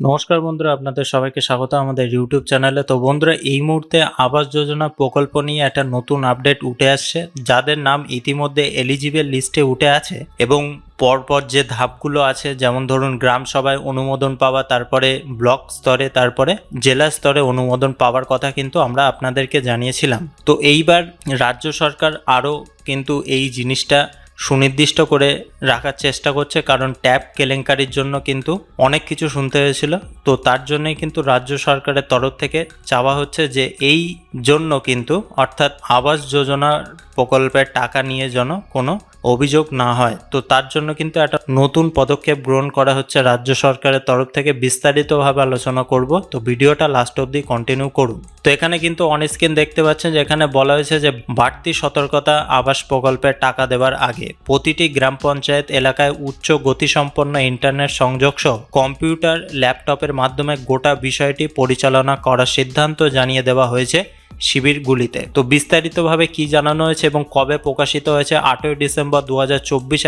নমস্কার বন্ধুরা, আপনাদের সবাইকে স্বাগত আমাদের ইউটিউব চ্যানেলে তো বন্ধুরা, এই মুহূর্তে আবাস যোজনা প্রকল্প নিয়ে একটা নতুন আপডেট উঠে আসছে, যাদের নাম ইতিমধ্যে এলিজিবল লিস্টে উঠে আছে এবং পরপর যে ধাপগুলো আছে, যেমন ধরুন গ্রাম সভায় অনুমোদন পাওয়া, তারপরে ব্লক স্তরে, তারপরে জেলা স্তরে অনুমোদন পাওয়ার কথা কিন্তু আমরা আপনাদেরকে জানিয়েছিলাম। তো এইবার রাজ্য সরকার আরও কিন্তু এই জিনিসটা সুনির্দিষ্ট করে রাখার চেষ্টা করছে, কারণ ট্যাপ কেলেঙ্কারির জন্য কিন্তু অনেক কিছু শুনতে হয়েছিল। তো তার জন্যই কিন্তু রাজ্য সরকারের তরফ থেকে চাওয়া হচ্ছে যে এই জন্য কিন্তু অর্থাৎ আবাস যোজনার প্রকল্পের টাকা নিয়ে যেন কোনো অভিযোগ না হয়। তো তার জন্য কিন্তু একটা নতুন পদক্ষেপ গ্রহণ করা হচ্ছে রাজ্য সরকারের তরফ থেকে বিস্তারিতভাবে আলোচনা করব। তো ভিডিওটা লাস্ট অবধি কন্টিনিউ করুন। তো এখানে কিন্তু অন স্ক্রিন দেখতে পাচ্ছেন যে এখানে বলা হয়েছে যে বাড়তি সতর্কতা আবাস প্রকল্পের টাকা দেওয়ার আগে প্রতিটি গ্রাম পঞ্চায়েত এলাকায় উচ্চ গতিসম্পন্ন ইন্টারনেট সংযোগ সহ কম্পিউটার ল্যাপটপের মাধ্যমে গোটা বিষয়টি পরিচালনা করার সিদ্ধান্ত জানিয়ে দেওয়া হয়েছে। শিবিরগুলিতে। তো বিস্তারিতভাবে কি জানানো হয়েছে এবং কবে প্রকাশিত হয়েছে? আটই ডিসেম্বর দু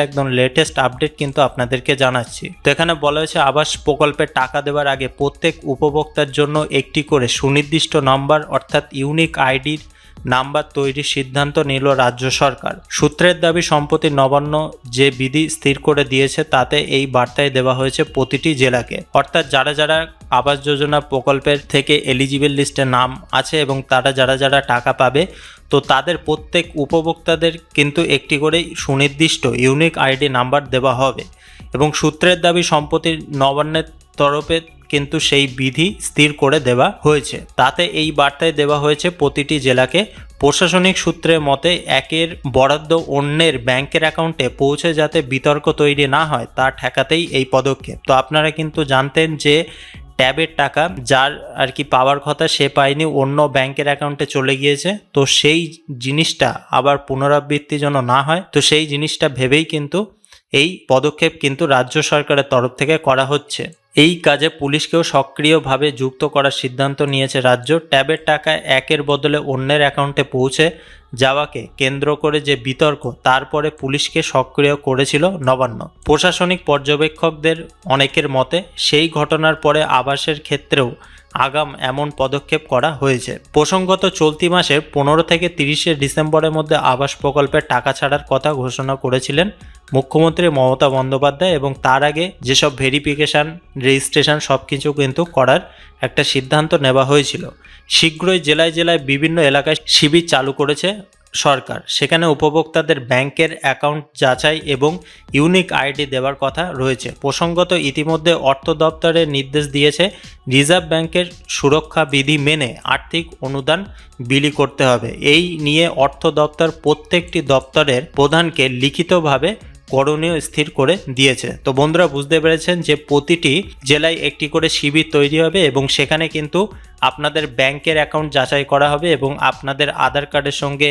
একদম লেটেস্ট আপডেট কিন্তু আপনাদেরকে জানাচ্ছি। তো এখানে বলা হয়েছে, আবাস প্রকল্পের টাকা দেওয়ার আগে প্রত্যেক উপভোক্তার জন্য একটি করে সুনির্দিষ্ট নম্বর অর্থাৎ ইউনিক আইডির নাম্বার তৈরির সিদ্ধান্ত নিল রাজ্য সরকার। সূত্রের দাবি সম্প্রতি নবান্ন যে বিধি স্থির করে দিয়েছে তাতে এই বার্তায় দেওয়া হয়েছে প্রতিটি জেলাকে। অর্থাৎ যারা যারা আবাস যোজনা প্রকল্পের থেকে এলিজিবল লিস্টে নাম আছে এবং তারা যারা যারা টাকা পাবে, তো তাদের প্রত্যেক উপভোক্তাদের কিন্তু একটি করে সুনির্দিষ্ট ইউনিক আইডি নাম্বার দেওয়া হবে। এবং সূত্রের দাবি সম্পত্তির নবান্নের তরফে কিন্তু সেই বিধি স্থির করে দেওয়া হয়েছে। তাতে এই বার্তায় দেওয়া হয়েছে, প্রতিটি জেলাকে প্রশাসনিক সূত্রের মতে একের বরাদ্দ অন্যের ব্যাংকের অ্যাকাউন্টে পৌঁছে যাতে বিতর্ক তৈরি না হয়, তা ঠেকাতেই এই পদক্ষেপ। তো আপনারা কিন্তু জানতেন যে ট্যাবের টাকা যার আর কি পাওয়ার কথা সে পায়নি, অন্য ব্যাংকের অ্যাকাউন্টে চলে গিয়েছে। তো সেই জিনিসটা আবার পুনরাবৃত্তি যেন না হয়, তো সেই জিনিসটা ভেবেই কিন্তু এই পদক্ষেপ কিন্তু রাজ্য সরকারের তরফ থেকে করা হচ্ছে। এই কাজে পুলিশকেও সক্রিয়ভাবে যুক্ত করার সিদ্ধান্ত নিয়েছে রাজ্য। ট্যাবের টাকা একের বদলে অন্যের অ্যাকাউন্টে পৌঁছে যাওয়াকে কেন্দ্র করে যে বিতর্ক, তারপরে পুলিশকে সক্রিয় করেছিল নবান্ন। প্রশাসনিক পর্যবেক্ষকদের অনেকের মতে, সেই ঘটনার পরে আবাসের ক্ষেত্রেও আগাম এমন পদক্ষেপ করা হয়েছে। প্রসঙ্গত, চলতি মাসের পনেরো থেকে তিরিশে ডিসেম্বরের মধ্যে আবাস প্রকল্পের টাকা ছাড়ার কথা ঘোষণা করেছিলেন মুখ্যমন্ত্রী মমতা বন্দ্যোপাধ্যায় এবং তার আগে যেসব ভেরিফিকেশান, রেজিস্ট্রেশন সব কিছু কিন্তু করার একটা সিদ্ধান্ত নেওয়া হয়েছিল। শীঘ্রই জেলায় জেলায় বিভিন্ন এলাকায় শিবির চালু করেছে সরকার। সেখানে উপভোক্তাদের ব্যাংকের অ্যাকাউন্ট যাচাই এবং ইউনিক আইডি দেওয়ার কথা রয়েছে। প্রসঙ্গত, ইতিমধ্যে অর্থ দপ্তরের নির্দেশ দিয়েছে, রিজার্ভ ব্যাংকের সুরক্ষা বিধি মেনে আর্থিক অনুদান বিলি করতে হবে। এই নিয়ে অর্থ দপ্তর প্রত্যেকটি দপ্তরের প্রধানকে লিখিতভাবে করণীয় স্থির করে দিয়েছে। তো বন্ধুরা বুঝতে পেরেছেন যে প্রতিটি জেলায় একটি করে শিবির তৈরি হবে এবং সেখানে কিন্তু আপনাদের ব্যাংকের অ্যাকাউন্ট যাচাই করা হবে এবং আপনাদের আধার কার্ডের সঙ্গে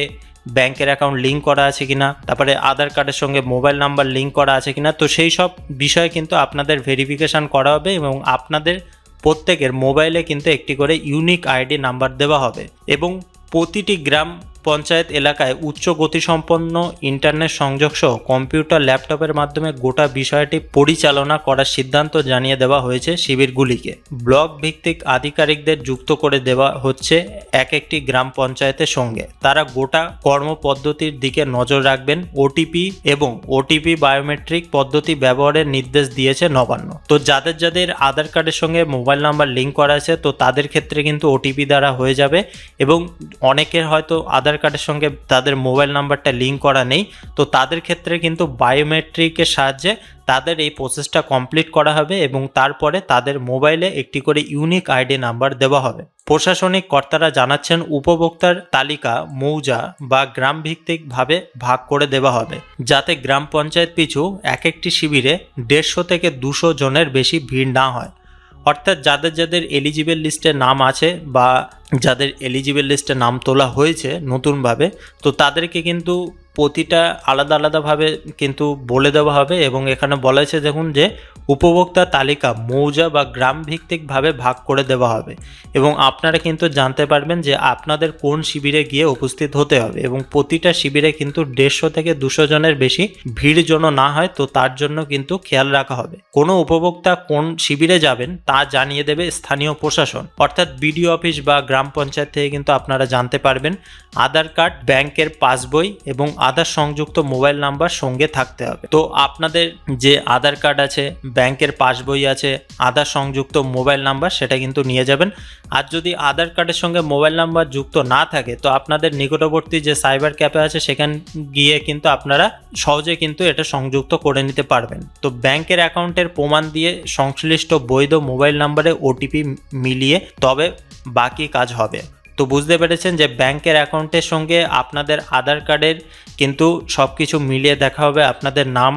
ব্যাংকের অ্যাকাউন্ট লিঙ্ক করা আছে কিনা, তারপরে আধার কার্ডের সঙ্গে মোবাইল নাম্বার লিঙ্ক করা আছে কিনা, তো সেই সব বিষয়ে কিন্তু আপনাদের ভেরিফিকেশান করা হবে এবং আপনাদের প্রত্যেকের মোবাইলে কিন্তু একটি করে ইউনিক আইডি নাম্বার দেওয়া হবে। এবং প্রতিটি গ্রাম পঞ্চায়েত এলাকায় উচ্চ গতিসম্পন্ন ইন্টারনেট সংযোগ সহ কম্পিউটার, ল্যাপটপের মাধ্যমে গোটা বিষয়টি পরিচালনা করার সিদ্ধান্ত জানিয়ে দেওয়া হয়েছে শিবিরগুলিকে। ব্লক ভিত্তিক আধিকারিকদের যুক্ত করে দেওয়া হচ্ছে এক একটি গ্রাম পঞ্চায়েতের সঙ্গে। তারা গোটা কর্মপদ্ধতির দিকে নজর রাখবেন, ওটিপি এবং ওটিপি বায়োমেট্রিক পদ্ধতি ব্যবহারের নির্দেশ দিয়েছে নবান্ন। তো যাদের যাদের আধার কার্ডের সঙ্গে মোবাইল নাম্বার লিঙ্ক করা আছে, তো তাদের ক্ষেত্রে কিন্তু ওটিপি দ্বারা হয়ে যাবে এবং অনেকের হয়তো আধার কার্ডের সঙ্গে তাদের মোবাইল নাম্বারটা লিঙ্ক করা নেই। তো তাদের ক্ষেত্রে কিন্তু বায়োমেট্রিকের সাহায্যে তাদের এই প্রসেসটা কমপ্লিট করা হবে এবং তারপরে তাদের মোবাইলে একটি করে ইউনিক আইডি নাম্বার দেওয়া হবে। প্রশাসনিক কর্তারা জানাচ্ছেন, উপভোক্তার তালিকা মৌজা বা গ্রাম ভিত্তিকভাবে ভাগ করে দেওয়া হবে, যাতে গ্রাম পঞ্চায়েত পিছু এক একটি শিবিরে দেড়শো থেকে দুশো জনের বেশি ভিড় না হয়। অর্থাৎ যাদের যাদের এলিজিবল লিস্টে নাম আছে বা যাদের এলিজিবল লিস্টে নাম তোলা হয়েছে নতুনভাবে, তো তাদেরকে কিন্তু প্রতিটা আলাদা আলাদাভাবে কিন্তু বলে দেওয়া হবে এবং এখানে বলা হয়েছে, দেখুন যে উপভোক্তা তালিকা মৌজা বা গ্রাম ভিত্তিকভাবে ভাগ করে দেওয়া হবে এবং আপনারা কিন্তু জানতে পারবেন যে আপনাদের কোন শিবিরে গিয়ে উপস্থিত হতে হবে এবং প্রতিটা শিবিরে কিন্তু দেড়শো থেকে দুশো জনের বেশি ভিড় যেন না হয়, তো তার জন্য কিন্তু খেয়াল রাখা হবে। কোনো উপভোক্তা কোন শিবিরে যাবেন তা জানিয়ে দেবে স্থানীয় প্রশাসন। অর্থাৎ বিডিও অফিস বা গ্রাম পঞ্চায়েত থেকে কিন্তু আপনারা জানতে পারবেন। আধার কার্ড, ব্যাংকের পাসবই এবং আধার সংযুক্ত মোবাইল নাম্বার সঙ্গে থাকতে হবে। তো আপনাদের যে আধার কার্ড আছে, ব্যাংকের পাসবই আছে, আধার সংযুক্ত মোবাইল নাম্বার সেটা কিন্তু নিয়ে যাবেন। আর যদি আধার কার্ডের সঙ্গে মোবাইল নাম্বার যুক্ত না থাকে, তো আপনাদের নিকটবর্তী যে সাইবার ক্যাফে আছে, সেখান গিয়ে কিন্তু আপনারা সহজে কিন্তু এটা সংযুক্ত করে নিতে পারবেন। তো ব্যাংকের অ্যাকাউন্টের প্রমাণ দিয়ে সংশ্লিষ্ট বৈধ মোবাইল নাম্বারে ওটিপি মিলিয়ে তবে বাকি কাজ হবে। তো বুঝতে পেরেছেন যে ব্যাংকের অ্যাকাউন্টের সঙ্গে আপনাদের আধার কার্ডের কিন্তু সব কিছু মিলিয়ে দেখা হবে আপনাদের নাম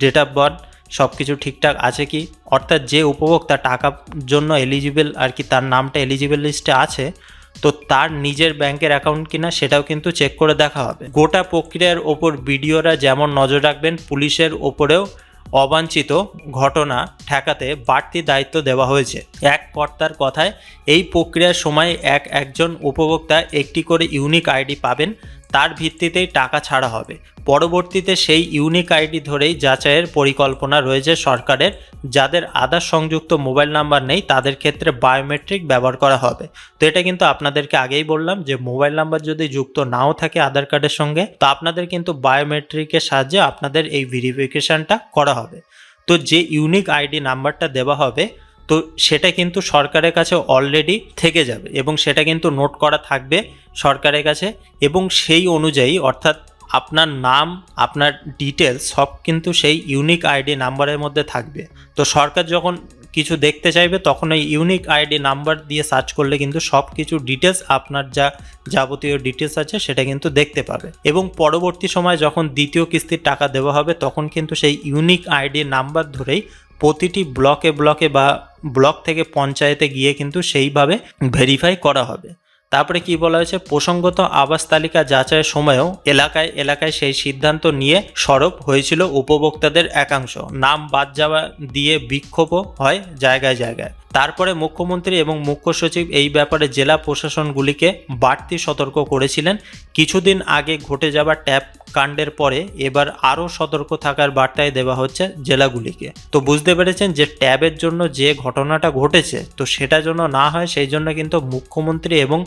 ডেট অফ বার্থ সব কিছু ঠিকঠাক আছে কি? অর্থাৎ যে উপভোক্তা টাকার জন্য এলিজিবল আর কি তার নামটা এলিজিবল লিস্টে আছে, তো তার নিজের ব্যাংকের অ্যাকাউন্ট কিনা সেটাও কিন্তু চেক করে দেখা হবে। গোটা প্রক্রিয়ার ওপর বিডিওরা যেমন নজর রাখবেন, পুলিশের ওপরেও অবাঞ্ছিত ঘটনা ঠেকাতে বাড়তি দায়িত্ব দেওয়া হয়েছে। এক কর্তার কথায়, এই প্রক্রিয়ার সময় এক একজন উপভোক্তা একটি করে ইউনিক আইডি পাবেন তার ভিত্তিতেই টাকা ছাড়া হবে। পরবর্তীতে সেই ইউনিক আইডি ধরেই যাচাইয়ের পরিকল্পনা রয়েছে সরকারের, যাদের আধার সংযুক্ত মোবাইল নাম্বার নেই, তাদের ক্ষেত্রে বায়োমেট্রিক ব্যবহার করা হবে। তো এটা কিন্তু আপনাদেরকে আগেই বললাম যে, মোবাইল নাম্বার যদি যুক্ত নাও থাকে আধার কার্ডের সঙ্গে, তো আপনাদের কিন্তু বায়োমেট্রিকের সাহায্যে আপনাদের এই ভেরিফিকেশানটা করা হবে। তো যে ইউনিক আইডি নাম্বারটা দেওয়া হবে তো সেটা কিন্তু সরকারের কাছে অলরেডি থেকে যাবে এবং সেটা কিন্তু নোট করা থাকবে সরকারের কাছে এবং সেই অনুযায়ী অর্থাৎ আপনার নাম, আপনার ডিটেলস সব কিন্তু সেই ইউনিক আইডি নাম্বারের মধ্যে থাকবে। তো সরকার যখন কিছু দেখতে চাইবে, তখন এই ইউনিক আইডি নাম্বার দিয়ে সার্চ করলে কিন্তু সব কিছু ডিটেলস আপনার যা যাবতীয় ডিটেলস আছে সেটা কিন্তু দেখতে পাবে। এবং পরবর্তী সময় যখন দ্বিতীয় কিস্তির টাকা দেওয়া হবে, তখন কিন্তু সেই ইউনিক আইডি নাম্বার ধরেই প্রতিটি ব্লকে ব্লকে বা ব্লক থেকে পঞ্চায়েতে গিয়ে কিন্তু সেইভাবে ভেরিফাই করা হবে। তারপরে কি বলা হয়েছে? প্রসঙ্গত আবাস তালিকা যাচাইয়ের সময়ও এলাকায় এলাকায় সেই সিদ্ধান্ত নিয়ে সরব হয়েছিল উপভোক্তাদের একাংশ। নাম বাদ যাওয়া দিয়ে বিক্ষোভও হয় জায়গায় জায়গায়। তারপরে মুখ্যমন্ত্রী এবং মুখ্য সচিব এই ব্যাপারে জেলা প্রশাসনগুলিকে বাড়তি সতর্ক করেছিলেন। কিছুদিন আগে ঘটে যাওয়া ট্যাপ কাণ্ডের পরে এবার আরও সতর্ক থাকার বার্তায় দেওয়া হচ্ছে জেলাগুলিকে। তো বুঝতে পেরেছেন যে ট্যাবের জন্য যে ঘটনাটা ঘটেছে, তো সেটা যেন না হয়, সেই জন্য কিন্তু মুখ্যমন্ত্রী এবং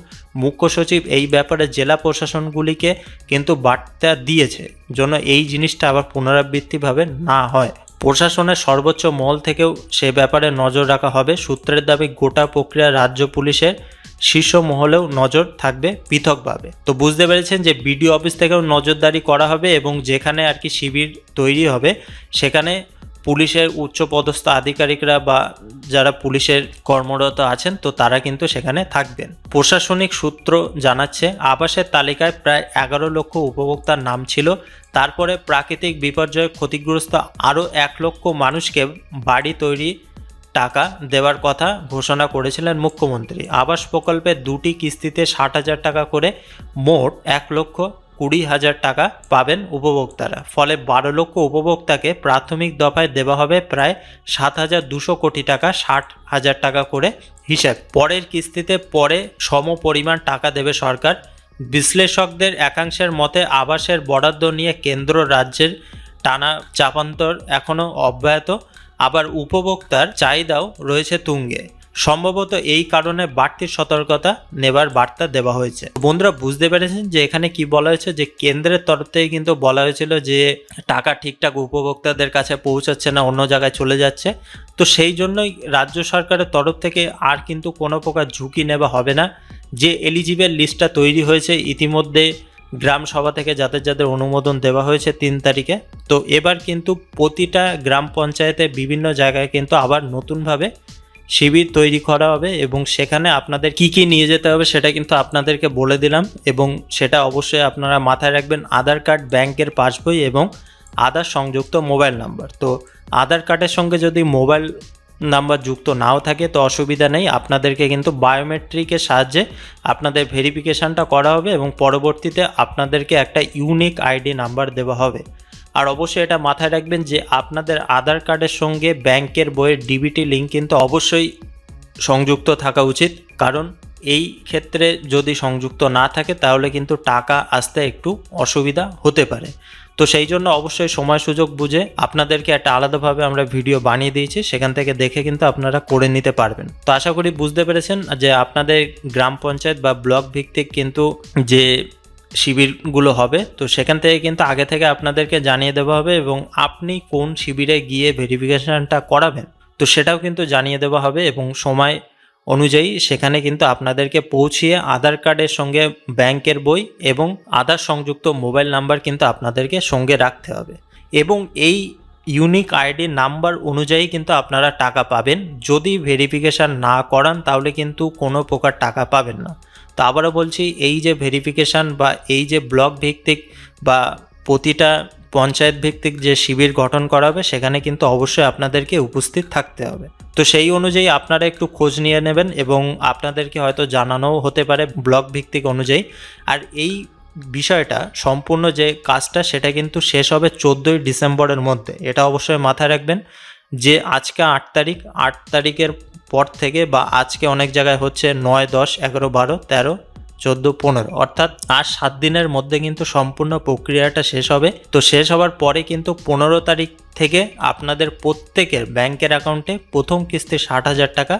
মুখ্য সচিব এই ব্যাপারে জেলা প্রশাসনগুলিকে কিন্তু বার্তা দিয়েছে যেন এই জিনিসটা আবার পুনরাবৃত্তিভাবে না হয়। প্রশাসনের সর্বোচ্চ মহল থেকেও সে ব্যাপারে নজর রাখা হবে। সূত্রের দাবি, গোটা প্রক্রিয়া রাজ্য পুলিশের শীর্ষ মহলেও নজর থাকবে পৃথকভাবে। তো বুঝতে পেরেছেন যে বিডিও অফিস থেকেও নজরদারি করা হবে এবং যেখানে আর কি শিবির তৈরি হবে, সেখানে পুলিশের উচ্চ পদস্থ আধিকারিকরা বা যারা পুলিশের কর্মরত আছেন, তো তারা কিন্তু সেখানে থাকবেন। প্রশাসনিক সূত্র জানাচ্ছে, আবাসের তালিকায় প্রায় এগারো লক্ষ উপভোক্তার নাম ছিল। তারপরে প্রাকৃতিক বিপর্যয়ে ক্ষতিগ্রস্ত আরও এক লক্ষ মানুষকে বাড়ি তৈরি টাকা দেওয়ার কথা ঘোষণা করেছিলেন মুখ্যমন্ত্রী। আবাস প্রকল্পে দুটি কিস্তিতে ষাট হাজার টাকা করে মোট এক লক্ষ কুড়ি হাজার টাকা পাবেন উপভোক্তারা। ফলে বারো লক্ষ উপভোক্তাকে প্রাথমিক দফায় দেওয়া হবে প্রায় সাত হাজার দুশো কোটি টাকা ষাট হাজার টাকা করে হিসাব। পরের কিস্তিতে পরে সম পরিমাণ টাকা দেবে সরকার। বিশ্লেষকদের একাংশের মতে আবাসের বরাদ্দ নিয়ে কেন্দ্র রাজ্যের টানা চাপান্তর এখনও অব্যাহত। আবার উপভোক্তার চাহিদাও রয়েছে তুঙ্গে। সম্ভবত এই কারণে বাড়তি সতর্কতা নেবার বার্তা দেওয়া হয়েছে। বন্ধুরা বুঝতে পেরেছেন যে এখানে কি বলা হয়েছে? যে কেন্দ্রের তরফ থেকে কিন্তু বলা হয়েছিল যে টাকা ঠিকঠাক উপভোক্তাদের কাছে পৌঁছাচ্ছে না, অন্য জায়গায় চলে যাচ্ছে। তো সেই জন্যই রাজ্য সরকারের তরফ থেকে আর কিন্তু কোনো প্রকার ঝুঁকি নেওয়া হবে না। যে এলিজিবল লিস্টটা তৈরি হয়েছে, ইতিমধ্যে গ্রাম সভা থেকে যাদের যাদের অনুমোদন দেওয়া হয়েছে তিন তারিখে। তো এবার কিন্তু প্রতিটা গ্রাম পঞ্চায়েতে বিভিন্ন জায়গায় কিন্তু আবার নতুনভাবে শিবির তৈরি করা হবে এবং সেখানে আপনাদের কি কি নিয়ে যেতে হবে সেটা কিন্তু আপনাদেরকে বলে দিলাম এবং সেটা অবশ্যই আপনারা মাথায় রাখবেন আধার কার্ড, ব্যাংকের পাসবই এবং আধার সংযুক্ত মোবাইল নাম্বার। তো আধার কার্ডের সঙ্গে যদি মোবাইল নাম্বার যুক্ত নাও থাকে, তো অসুবিধা নেই। আপনাদেরকে কিন্তু বায়োমেট্রিকের সাহায্যে আপনাদের ভেরিফিকেশানটা করা হবে এবং পরবর্তীতে আপনাদেরকে একটা ইউনিক আইডি নাম্বার দেওয়া হবে। আর অবশ্যই এটা মাথায় রাখবেন যে আপনাদের আধার কার্ডের সঙ্গে ব্যাংকের বইয়ের ডিবিটি লিঙ্ক কিন্তু অবশ্যই সংযুক্ত থাকা উচিত। কারণ এই ক্ষেত্রে যদি সংযুক্ত না থাকে, তাহলে কিন্তু টাকা আসতে একটু অসুবিধা হতে পারে। তো সেই জন্য অবশ্যই সময় সুযোগ বুঝে আপনাদেরকে একটা আলাদাভাবে আমরা ভিডিও বানিয়ে দিয়েছি, সেখান থেকে দেখে কিন্তু আপনারা করে নিতে পারবেন। তো আশা করি বুঝতে পেরেছেন যে আপনাদের গ্রাম পঞ্চায়েত বা ব্লক ভিত্তিক কিন্তু যে শিবিরগুলো হবে, তো সেখান থেকে কিন্তু আগে থেকে আপনাদেরকে জানিয়ে দেওয়া হবে এবং আপনি কোন শিবিরে গিয়ে ভেরিফিকেশনটা করাবেন, তো সেটাও কিন্তু জানিয়ে দেওয়া হবে এবং সময় অনুযায়ী সেখানে কিন্তু আপনাদেরকে পৌঁছিয়ে আধার কার্ডের সঙ্গে ব্যাংকের বই এবং আধার সংযুক্ত মোবাইল নাম্বার কিন্তু আপনাদেরকে সঙ্গে রাখতে হবে। এবং এই ইউনিক আইডি নাম্বার অনুযায়ী কিন্তু আপনারা টাকা পাবেন। যদি ভেরিফিকেশান না করান তাহলে কিন্তু কোনো প্রকার টাকা পাবেন না। তো আবারও বলছি, এই যে ভেরিফিকেশান বা এই যে ব্লক ভিত্তিক বা প্রতিটা পঞ্চায়েত ভিত্তিক যে শিবির গঠন করা হবে, সেখানে কিন্তু অবশ্যই আপনাদেরকে উপস্থিত থাকতে হবে। তো সেই অনুযায়ী আপনারা একটু খোঁজ নিয়ে নেবেন এবং আপনাদেরকে হয়তো জানানো হতে পারে ব্লক ভিত্তিক অনুযায়ী। আর এই বিষয়টা সম্পূর্ণ যে কাজটা সেটা কিন্তু শেষ হবে চোদ্দোই ডিসেম্বরের মধ্যে। এটা অবশ্যই মাথায় রাখবেন যে আজকে আট তারিখ, আট তারিখের পর থেকে বা আজকে অনেক জায়গায় হচ্ছে নয়, দশ, এগারো, বারো, তেরো চোদ্দ পনেরো, অর্থাৎ আর সাত দিনের মধ্যে কিন্তু সম্পূর্ণ প্রক্রিয়াটা শেষ হবে। তো শেষ হওয়ার পরে কিন্তু পনেরো তারিখ থেকে আপনাদের প্রত্যেকের ব্যাংকের অ্যাকাউন্টে প্রথম কিস্তি ষাট হাজার টাকা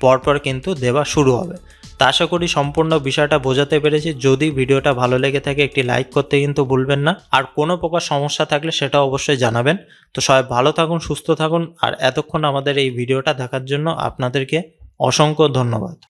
পরপর কিন্তু দেওয়া শুরু হবে। তা আশা করি সম্পূর্ণ বিষয়টা বোঝাতে পেরেছি। যদি ভিডিওটা ভালো লেগে থাকে, একটি লাইক করতে কিন্তু ভুলবেন না। আর কোনো প্রকার সমস্যা থাকলে সেটা অবশ্যই জানাবেন। তো সবাই ভালো থাকুন, সুস্থ থাকুন। আর এতক্ষণ আমাদের এই ভিডিওটা দেখার জন্য আপনাদেরকে অসংখ্য ধন্যবাদ।